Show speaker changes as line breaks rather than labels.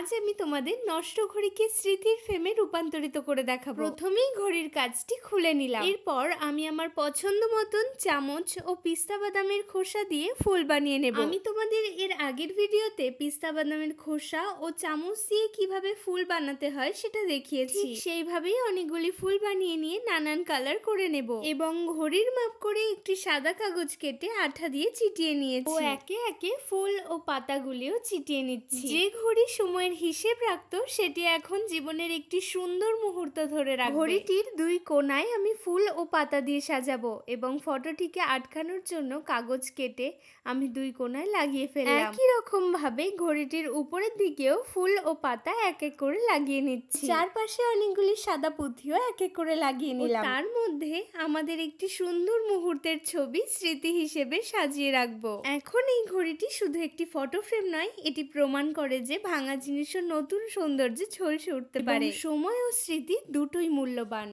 আজ আমি তোমাদের নষ্ট ঘড়িকে স্মৃতির ফ্রেমে রূপান্তরিত করে দেখাবো। প্রথমেই ঘড়ির কাজটি খুলে নিলাম। এরপর আমি আমার পছন্দ মতন চামচ ও পিস্তা বাদামের খোসা দিয়ে ফুল বানিয়ে নেব। আমি তোমাদের এর আগের ভিডিওতে পিস্তা বাদামের খোসা ও চামচ দিয়ে কীভাবে ফুল বানাতে হয় সেটা দেখিয়েছি। সেইভাবেই অনেকগুলি ফুল বানিয়ে নিয়ে নানান কালার করে নেব এবং ঘড়ির মাপ করে একটি সাদা কাগজ কেটে আঠা দিয়ে চিটিয়ে নিয়েছি। ও একে একে ফুল ও পাতাগুলিও চিটিয়ে নিচ্ছি। যে ঘড়ি সময়ের হিসেব রাখতো সেটি এখন জীবনের একটি সুন্দর মুহূর্ত ধরে রাখবে। ঘড়িটির দুই কোনায় আমি ফুল ও পাতা দিয়ে সাজাবো এবং ফটোটিকে আটকানোর জন্য কাগজ কেটে আমি দুই কোনায় লাগিয়ে ফেললাম। একই রকম ভাবে ঘড়িটির উপরের দিকেও ফুল ও পাতা এক এক করে লাগিয়ে নিচ্ছি। চারপাশে অনেকগুলি সাদা পুঁথিও এক এক করে লাগিয়ে নিলাম। তার মধ্যে আমাদের একটি সুন্দর মুহূর্তের ছবি স্মৃতি হিসেবে সাজিয়ে রাখব। এখন এই ঘড়িটি শুধু একটি ফটো ফ্রেম নয় এটি প্রমাণ করে যে ভাঙা জিনিসও নতুন সৌন্দর্যে ঝলসে উঠতে পারে। সময় ও স্মৃতি দুটোই মূল্যবান।